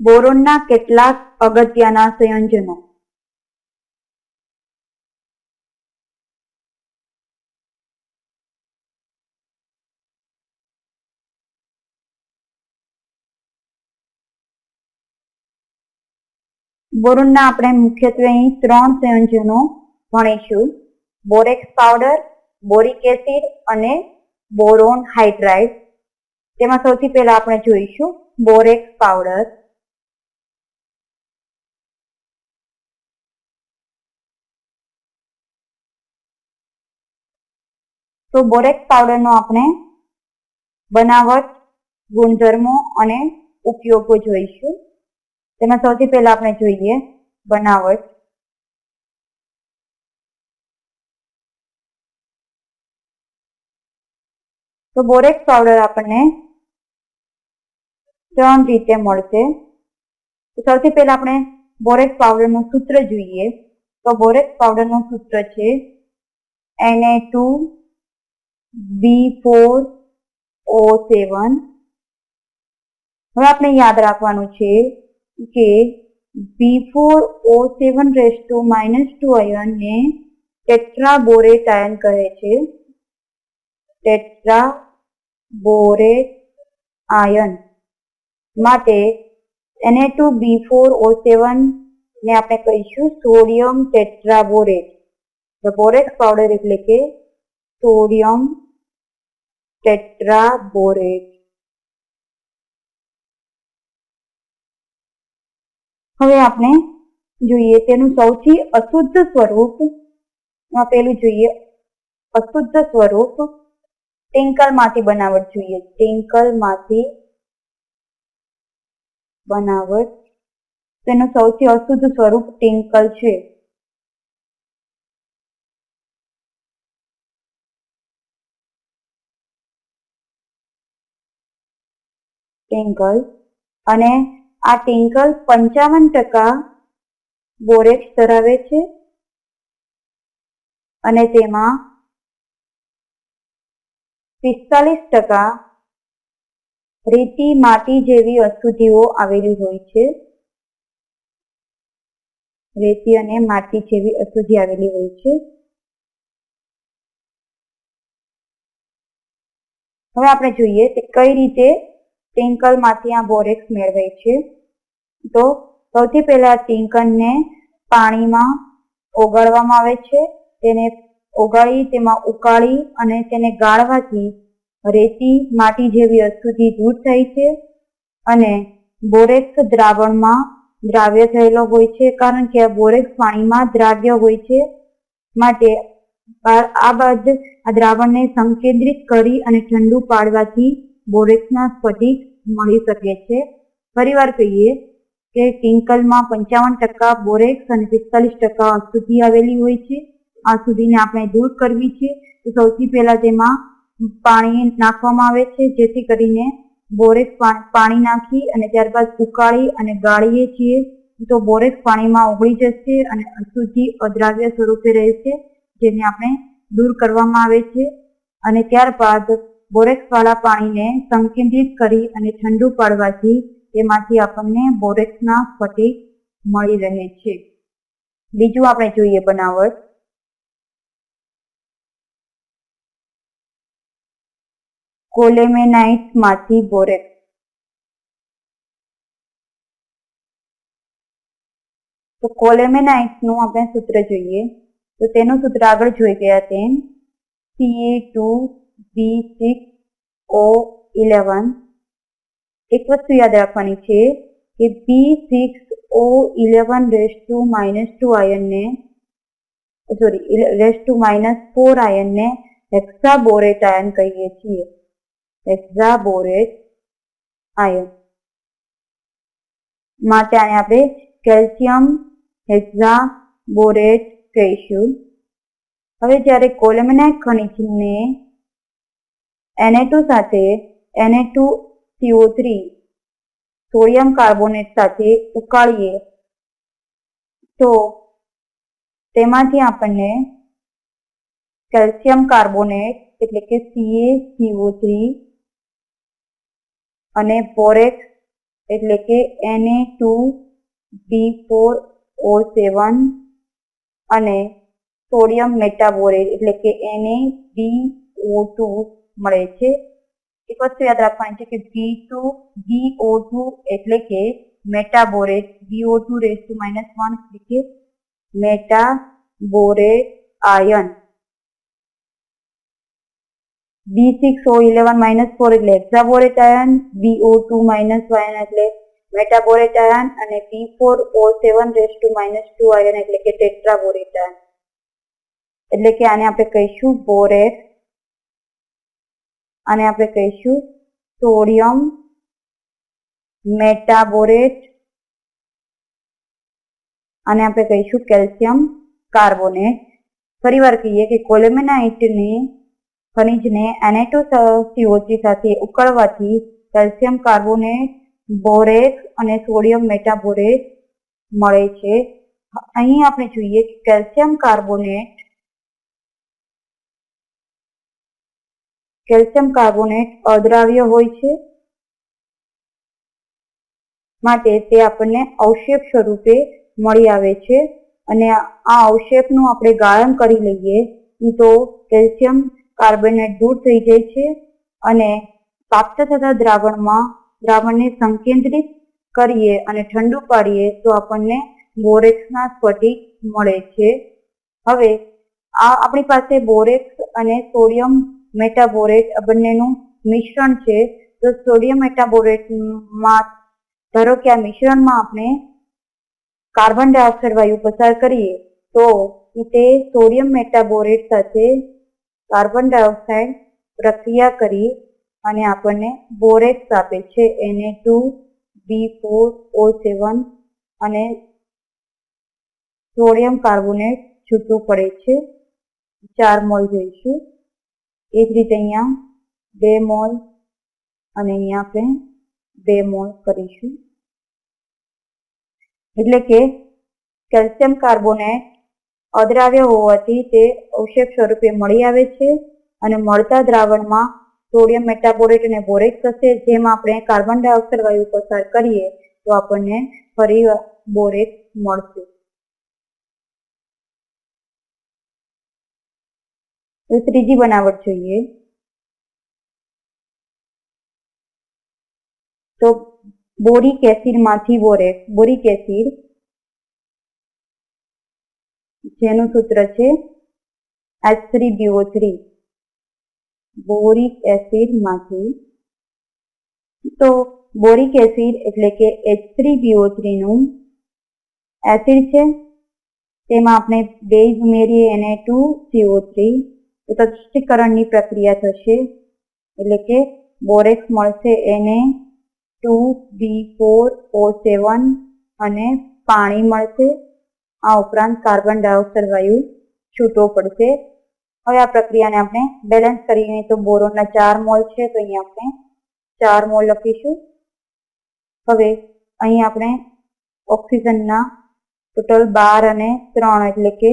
બોરોનના કેટલાક અગત્યના સંયોજનો. બોરોનના આપણે મુખ્યત્વે અહીં ત્રણ સંયોજનો ભણીશું. બોરેક્સ પાવડર, બોરિક એસિડ અને બોરોન હાઇડ્રાઇડ. તેમાં સૌથી પહેલા આપણે જોઈશું બોરેક્સ પાવડર. તો બોરેક્સ પાવડરનો આપણે બનાવટ, ગુણધર્મો અને ઉપયોગો જોઈશું. તેમાં સૌથી પહેલા આપણે જોઈએ બનાવટ. તો બોરેક્સ પાવડર આપણને ત્રણ રીતે મળશે. સૌથી પહેલા આપણે બોરેક્સ પાવડરનું સૂત્ર જોઈએ. તો બોરેક્સ પાવડરનું સૂત્ર છે Na two B four O seven હવે આપણે યાદ રાખવાનું છે કે B four O seven raise two minus two આયનને tetra borate ion કહે છે. ટેટ્રા બોરેટ આયન માટે એને ટુ બી ફોર ઓ સેવન ને આપણે કહીશું sodium tetraborate the borate powder એટલે કે સોડિયમ ટેટ્રાબોરેટ. હવે આપણે જોઈએ તેનું સૌથી અશુદ્ધ સ્વરૂપ પેલું જોઈએ અશુદ્ધ સ્વરૂપ ટિંકલમાંથી બનાવટ જોઈએ. ટિંકલમાંથી બનાવટ, તેનું સૌથી અશુદ્ધ સ્વરૂપ ટિંકલ છે. ટિંકલ અને આ ટિંકલ પંચાવન ટકા બોરેક્સ ધરાવે છે અને તેમાં પિસ્તાલીસ ટકા રેતી માટી જેવી અશુદ્ધિઓ આવેલી હોય છે. રેતી અને માટી જેવી અશુદ્ધિ આવેલી હોય છે. હવે આપણે જોઈએ કે કઈ રીતે ટિંકલમાંથી આ બોરેક્સ મેળવે છે. તો સૌથી પહેલા ટિંકલને પાણીમાં ઓગાળવામાં આવે છે. તેને ઓગાળી, તેમાં ઉકાળી અને તેને ગાળવાથી રેતી માટી જેવી અશુદ્ધિ દૂર થાય છે અને બોરેક્સ દ્રાવણમાં દ્રાવ્ય થયેલો હોય છે. કારણ કે આ બોરેક્સ પાણીમાં દ્રાવ્ય હોય છે. માટે આ બાદ આ દ્રાવણને સંકેન્દ્રિત કરી અને ઠંડુ પાડવાથી બોરેક્સના સ્ફટિક મળી શકે છે. ફરીવાર કહીએ કે ટિંકલમાં પંચાવન ટકા બોરેક્સ અને પિસ્તાલીસ ટકા અશુદ્ધિ આવેલી હોય છે. આ સુધીને આપણે દૂર કરવી છે. તો સૌથી પહેલા તેમાં પાણી નાખવામાં આવે છે. જેથી કરીને બોરેક્સ પાણી નાખી અને ત્યારબાદ ઉકાળી અને ગાળીએ છીએ. તો બોરેક્સ પાણીમાં ઓગળી જશે અને અશુદ્ધિ અદ્રાવ્ય સ્વરૂપે રહેશે, જેને આપણે દૂર કરવામાં આવે છે. અને ત્યારબાદ બોરેક્સ વાળા પાણીને સંકેન્દ્રિત કરી અને ઠંડુ પાડવાથી તેમાંથી આપણને બોરેક્સના સ્ફટિક મળી રહે છે. બીજું આપણે જોઈએ બનાવટ. કોલેમેનાઇટમાંથી બોરેક્સ. તો કોલેમેનાઇટનું આપણે સૂત્ર જોઈએ. તો તેનું સૂત્ર આગળ જોઈ ગયા તેમ C two B six O, eleven. એક વસ્તુ યાદ રાખવાની છે કે B six, O, eleven raise two minus two આયનને, sorry raise two minus four ion hexaborate ion કહીએ છીએ. Hexaborate ion. માટે આને આપણે કેલ્શિયમ હેક્સાબોરેટ કહીશું. હવે જ્યારે કોલેમેનાઇટ ખનિજને Na2 સાથે Na2 CO3 સોડિયમ કાર્બોનેટ સાથે ઉકાળીએ. તો તેમાંથી આપણને કેલ્શિયમ કાર્બોનેટ એટલે કે C A C O three અને બોરેક્સ એટલે કે એને ટુ બી ફોર ઓ સેવન અને સોડિયમ મેટાબોરેટ એટલે કે NaBO2 મળે છે. એક વસ્તુ યાદ રાખવાની છે કે બી ટુ બીઓ ટુ એટલે કે metaborate. BO two raise two minus one એટલે કે metaborate ion B six O eleven minus four એટલે hexaborate ion BO two minus one એટલે મેટાબોરેટ આયન અને B four O seven raise two minus two ion એટલે કે ટેટ્રાબોરેટ ion એટલે કે આને આપણે કહીશું બોરેટ આને આપણે કહીશું સોડિયમ મેટાબોરેટ આને આપણે કહીશું કેલ્શિયમ કાર્બોનેટ. ફરીવાર કહીએ કે કોલેમેનાઇટને, ખનિજને Na2CO3 સાથે ઉકળવાથી કેલ્શિયમ કાર્બોનેટ બોરેટ અને સોડિયમ મેટાબોરેટ મળે છે. અહીં આપણે જોઈએ કે કેલ્શિયમ કાર્બોનેટ કેલ્શિયમ કાર્બોનેટ અદ્રાવ્ય હોય છે માટે તે આપણને અવશેપ સ્વરૂપે મળી આવે છે. અને આ અવશેપનું આપણે ગાળણ કરી લઈએ તો કેલ્શિયમ કાર્બોનેટ દૂર થઈ જાય છે અને પ્રાપ્ત થતા દ્રાવણમાં દ્રાવણને સંકેન્દ્રિત કરીએ અને ઠંડુ પાડીએ તો આપણને બોરેક્સના સ્ફટિક મળે છે. હવે આ આપણી પાસે બોરેક્સ અને સોડિયમ મેટાબોરેટ બંનેનું મિશ્રણ છે. તો સોડિયમ મેટાબોરેટમાં ધારો કે આ મિશ્રણમાં આપણે કાર્બન ડાયોક્સાઇડ વાયુ પસાર કરીએ, તો તે સોડિયમ મેટાબોરેટ સાથે કાર્બન ડાયોક્સાઇડ પ્રક્રિયા કરી અને આપણને બોરેક્સ આપે છે N A two B four O સેવન અને સોડિયમ કાર્બોનેટ છૂટું પડે છે. ચાર મોલ જોઈશું. એ જ રીતે અહીંયા બે મોલ અને અહીંયા આપણે બે મોલ કરીશું. એટલે કે કેલ્શિયમ કાર્બોનેટ અદ્રાવ્ય હોવાથી તે અવશેષ સ્વરૂપે મળી આવે છે અને મળતા દ્રાવણમાં સોડિયમ મેટાબોરેટ અને બોરેટ થશે. જેમાં આપણે કાર્બન ડાયોક્સાઇડ વાયુ પસાર કરીએ તો આપણને ફરી બોરેટ મળશે. ત્રીજી બનાવટ જોઈએ. તો બોરિક એસિડમાંથી બોરે બોરિક એસિડ, જેનું સૂત્ર છે H three BO three boric એસિડમાંથી, તો બોરિક એસિડ એટલે કે એચ થ્રી બીઓ થ્રીનું એસિડ છે. તેમાં આપણે બેઝ ઉમેરીએ એને ટુ સીઓ થ્રી તો તટસ્થીકરણની પ્રક્રિયા થશે. એટલે કે બોરેક્સ મળશે એને ટુ બી ફોર ઓ સેવન અને પાણી મળશે. આ ઉપરાંત કાર્બન ડાયોક્સાઇડ વાયુ છૂટો પડશે. હવે આ પ્રક્રિયાને આપણે બેલેન્સ કરીને તો બોરોનના ચાર મોલ છે, તો અહીંયા આપણે ચાર મોલ લખીશું. હવે અહીં આપણે ઓક્સિજનના ટોટલ બાર અને ત્રણ એટલે કે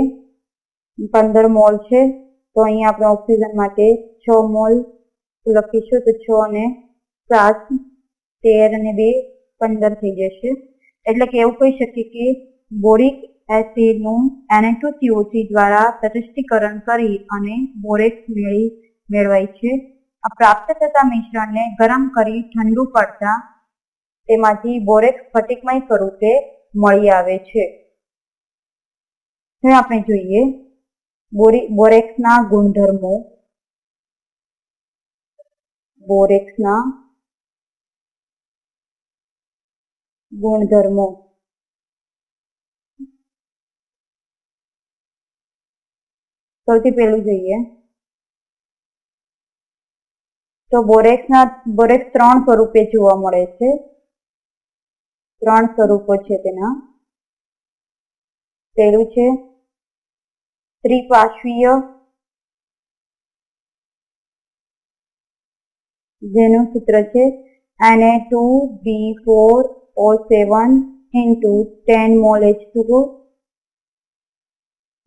પંદર મોલ છે. તો અહીંયા આપણે ઓક્સિજન માટે છ મોલ લખીશું તો છ અને સાત, તેર અને બે પંદર થઈ જશે. એટલે કે એવું કહી શકીએ કે બોરિક એસિડનું Na2CO3 દ્વારા તટસ્થીકરણ કરી અને બોરેક્સ મેળવી મેળવાય છે. આ પ્રાપ્ત થતા મિશ્રણને ગરમ કરી ઠંડુ પડતા તેમાંથી બોરેક્સ સ્ફટિકમય સ્વરૂપે મળી આવે છે. હવે આપણે જોઈએ બોરેક્સના ગુણધર્મો. બોરેક્સના ગુણધર્મો. સૌથી પહેલું જોઈએ. તો બોરેક્સના, બોરેક્સ ત્રણ સ્વરૂપે જોવા મળે છે. ત્રણ સ્વરૂપો છે તેના. પહેલું છે ત્રિપાર્શ્વીય જેનું સૂત્ર છે અને two B four O seven into ten mole H two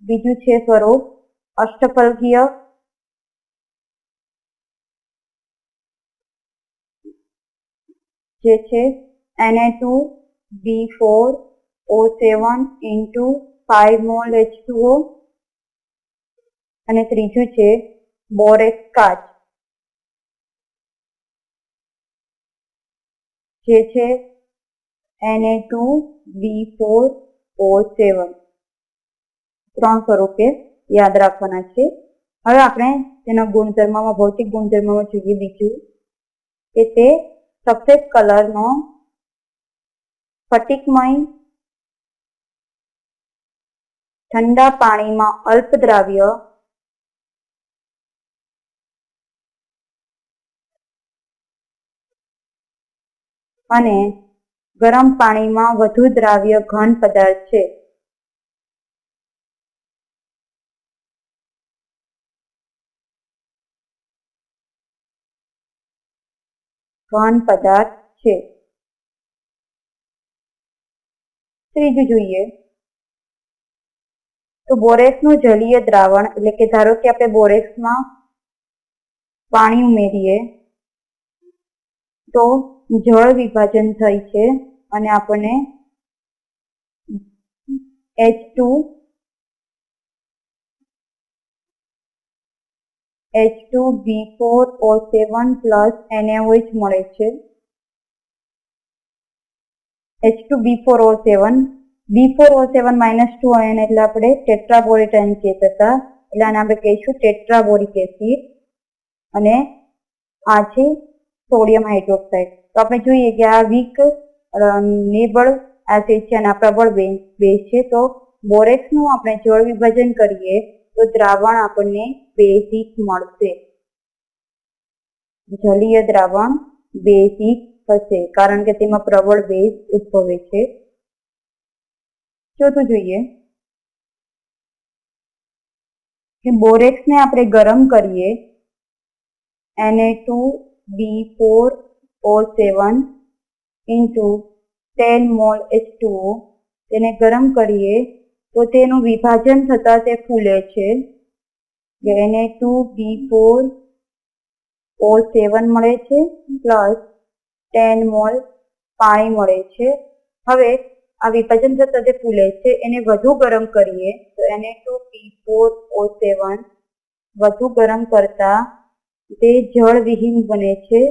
બીજું છે સ્વરૂપ અષ્ટફલકીય જે છે Na2B4O7 into 5 mol H2O અને ત્રીજું છે બોરેક્સ કાચ. જે છે Na2B4O7 ત્રણ સ્વરૂપે યાદ રાખવાના છે. હવે આપણે તેના ગુણધર્મમાં, ભૌતિક ગુણધર્મમાં જોઈએ બીજું. કે તે સફેદ કલરનો સ્ફટિકમય ઠંડા પાણીમાં અલ્પદ્રાવ્ય અને ગરમ પાણીમાં વધુ દ્રાવ્ય ઘન પદાર્થ છે. ઘન પદાર્થ છે. ત્રીજું જોઈએ. તો બોરેક્સનું જલીય દ્રાવણ, એટલે કે ધારો કે આપણે બોરેક્સમાં પાણી ઉમેરીએ, તો જળ વિભાજન થાય છે અને આપણને H two H two B four O seven plus NaOH મળે છે. H two B four O seven B four O seven minus two ion એટલે આપણે ટેટ્રાબોરિટાઇન કેસ હતા. એટલે આને આપણે કહીશું ટેટ્રાબોરિક એસિડ અને આ છે સોડિયમ હાઇડ્રોક્સાઇડ તો આપણે જોઈએ કે આ વીક નિર્બળ એસિડ છે અને આ પ્રબળ બેઝ છે, તો બોરેક્સનું આપણે જળ વિભાજન કરીએ, તો દ્રાવણ આપણને બેઝિક મળશે. જલીય દ્રાવણ બેઝિક થશે, કારણ કે તેમાં પ્રબળ બેઝ ઉદ્ભવે છે. ચોથું જોઈએ કે બોરેક્સને આપણે ગરમ કરીએ એને two B four seven into ten mole H two O તેને ગરમ કરીએ તો તેનું વિભાજન થતાં તે ફૂલે છે. N A two B four O સેવન મળે છે પ્લસ ટેન મોલ પાણી મળે છે. હવે આ વિભાજન થતાં તે ફૂલે છે. એને વધુ ગરમ કરીએ તો એને ટુ પી ફોર ઓ સેવન વધુ ગરમ કરતા તે જળવિહીન બને છે.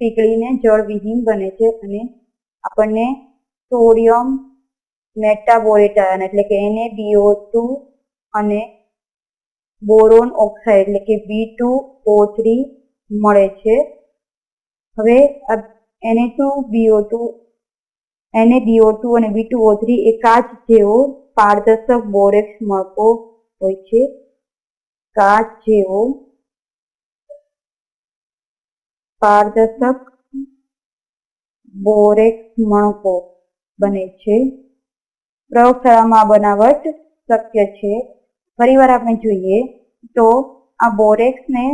પીગળીને જળવિહીન બને છે અને આપણને સોડિયમ મેટાબોરેટાયન એટલે કે N A B O two અને બોરોન ઓક્સાઇડ એટલે કે બી ટુ ઓ થ્રી મળે છે. હવે એને ટુ બીઓ ટુ એને બીઓ ટુ અને B two O three A કાચ જેવો પારદર્શક બોરેક્સ મળતો હોય છે. કાચ જેવો પારદર્શક બોરેક્સ મણકો બને છે. પ્રયોગશાળામાં બનાવટ શક્ય છે. ફરીવાર આપણે જોઈએ તો આ બોરેક્સને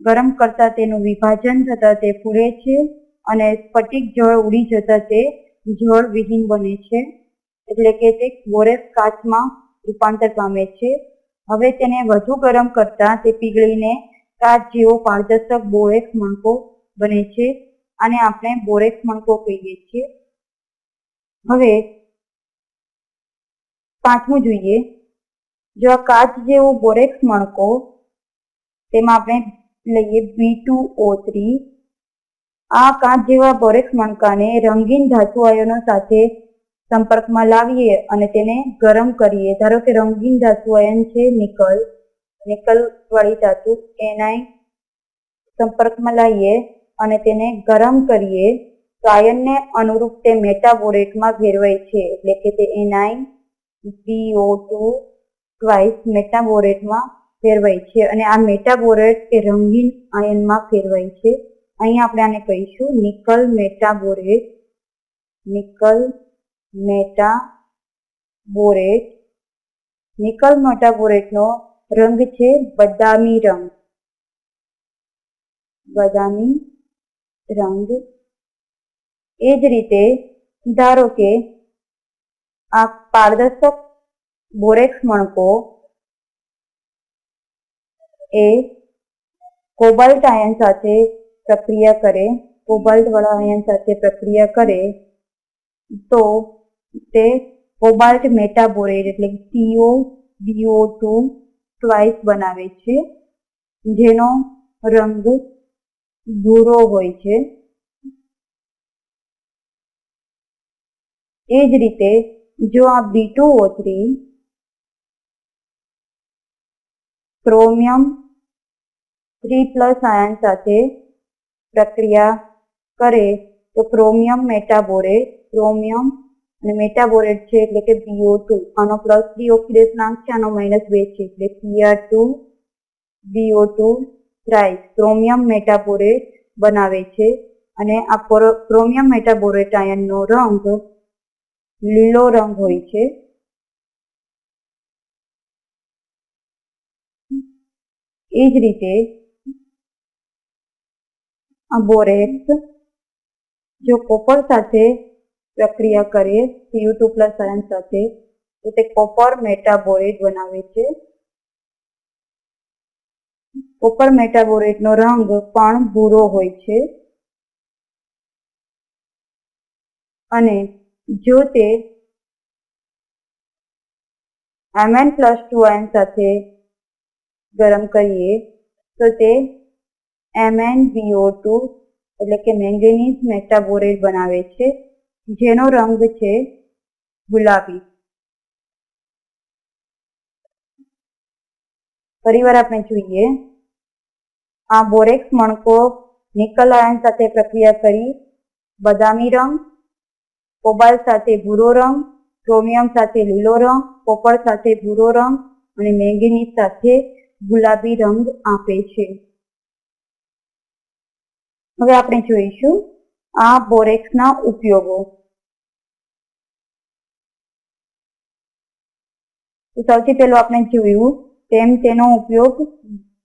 ગરમ કરતા તેનું વિભાજન થતા તે ફૂલે છે અને સ્ફટિક જળ ઉડી જતા તે જળ વિહીન બને છે. એટલે કે તે બોરેક્સ કાચમાં રૂપાંતર પામે છે. હવે તેને વધુ ગરમ કરતા તે પીગળીને કાચ જેવો પારદર્શક બોરેક્સ મણકો બને છે આને આપણે બોરેક્સ મણકો કહીએ છીએ. હવે પાંચમું જોઈએ. જો આ કાચ જેવો બોરેક્સ મણકો, તેમાં આપણે લઈએ બી ટુ ઓ થ્રી આ કાચ જેવા બોરેક્સ મણકાને રંગીન ધાતુ આયનો સાથે સંપર્કમાં લાવીએ અને તેને ગરમ કરીએ. ધારો કે રંગીન ધાતુ આયન છે નિકલ નિકલ વાળી ધાતુ એનાય સંપર્કમાં લાવીએ. અને તેને ગરમ કરીએ, તો આયનને અનુરૂપ તે મેટાબોરેટમાં ફેરવાય છે, એટલે કે તે એનાઇન સીઓ ટુ ટ્વાઇસ મેટાબોરેટમાં ફેરવાય છે. અને આ મેટાબોરેટ એ રંગીન આયનમાં ફેરવાય છે. અહીંયા આપણે આને કહીશું nickel metaborate nickel metaborate nickel મેટાબોરેટનો રંગ છે બદામી રંગ. બદામી રંગ. એ જ રીતે ધારો કે આ પારદર્શક બોરેક્સ મણકો એ કોબાલ્ટ આયન સાથે પ્રક્રિયા કરે કોબાલ્ટ વાળા આયન સાથે પ્રક્રિયા કરે, તો તે કોબાલ્ટ મેટાબોરેટ એટલે સીઓ બીઓ ટુ ટ્વાઇસ બનાવે છે. જેનો રંગ ભૂરો હોય છે. એ જ રીતે જો આ B two O three chromium three plus ion સાથે પ્રક્રિયા કરે તો ક્રોમિયમ મેટાબોરેટ, ક્રોમિયમ અને મેટાબોરેટ છે એટલે કે બીઓ ટુ આનો પ્લસ થ્રી ઓક્સિડેશનાંક છે, આનો માઇનસ બે છે એટલે PR two BO two thrice chromium metaborate બનાવે છે અને આ ક્રોમિયમ મેટાબોરેટ આયનનો રંગ લીલો રંગ હોય છે. એ જ રીતે આ બોરેક્સ જો કોપર સાથે પ્રક્રિયા કરીએ સીયુ ટુ પ્લસ આયન સાથે, તો તે કોપર મેટાબોરેટ બનાવે છે. કોપર મેટાબોરેટનો રંગ પણ ભૂરો હોય છે. અને જો તે એમએન પ્લસ ટુ આયન સાથે ગરમ કરીએ, તો તે એમએન બીઓ ટુ એટલે કે મેંગેનીઝ મેટાબોરેટ બનાવે છે, જેનો રંગ છે ગુલાબી. ફરીવાર આપણે જોઈએ. આ બોરેક્સ મણકો નિકલ આયન સાથે પ્રક્રિયા કરી, બદામી રંગ કોબાલ સાથે ભૂરો રંગ, ક્રોમિયમ સાથે લીલો રંગ, કોપર સાથે ભૂરો રંગ અને મેંગેનીઝ સાથે ગુલાબી રંગ આપે છે. હવે આપણે જોઈશું આ બોરેક્સના ઉપયોગો. સૌથી પહેલું આપણે જોયું તેમ તેનો ઉપયોગ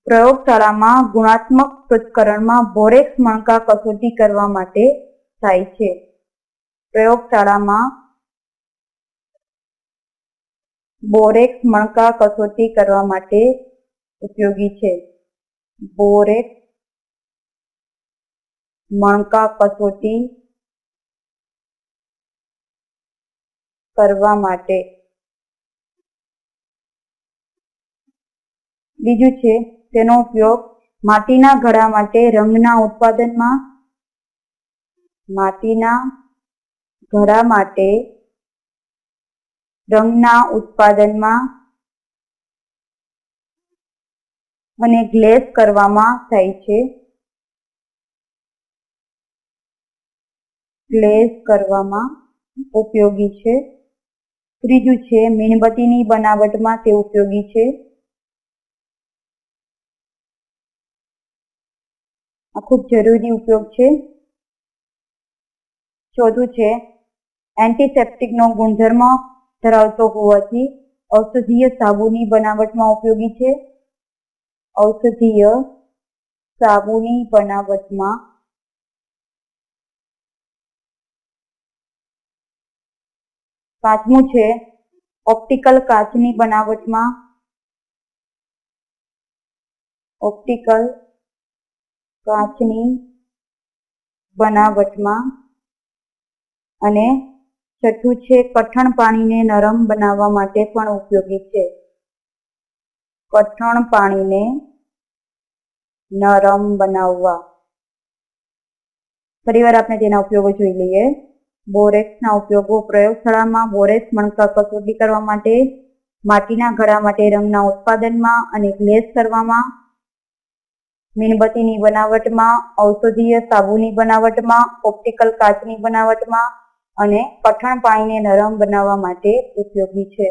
પ્રયોગશાળામાં ગુણાત્મક પૃથ્થકરણમાં બોરેક્સ મણકા કસોટી કરવા માટે થાય છે. પ્રયોગશાળામાં બોરેક્સ મણકા કસોટી કરવા માટે ઉપયોગી છે. બોરેક્સ મણકા કસોટી કરવા માટે. બીજું છે તેનો ઉપયોગ માટીના ઘડા માટે રંગના ઉત્પાદનમાં માટીના ઘડા માટે રંગના ઉત્પાદનમાં અને ગ્લેસ કરવામાં થાય છે. ગ્લેસ કરવામાં ઉપયોગી છે. ત્રીજું છે, મીણબત્તીની બનાવટમાં તે ઉપયોગી છે. આ ખૂબ જરૂરી ઉપયોગ છે. ચોથું છે એન્ટીસેપ્ટિકનો ગુણધર્મ ધરાવતો હોવાથી ઔષધીય સાબુની બનાવટમાં ઉપયોગી છે. ઔષધીય સાબુની બનાવટમાં પાંચમું છે ઓપ્ટિકલ કાચની બનાવટમાં ઓપ્ટિકલ કાચની બનાવટમાં અને છઠ્ઠું છે કઠણ પાણીને નરમ બનાવવા માટે પણ ઉપયોગી છે. કઠણ પાણીને નરમ બનાવવા. ફરીવાર આપણે તેના ઉપયોગો જોઈ લઈએ. બોરેક્સના ઉપયોગો પ્રયોગશાળામાં બોરેક્સ મણકા કસોટી કરવા માટે, માટીના ઘડા માટે, રંગના ઉત્પાદનમાં અને ગ્લેસ કરવામાં મીણબત્તીની બનાવટમાં, ઔષધીય સાબુની બનાવટમાં ઓપ્ટિકલ કાચની બનાવટમાં અને કઠણ પાણીને નરમ બનાવવા માટે ઉપયોગી છે.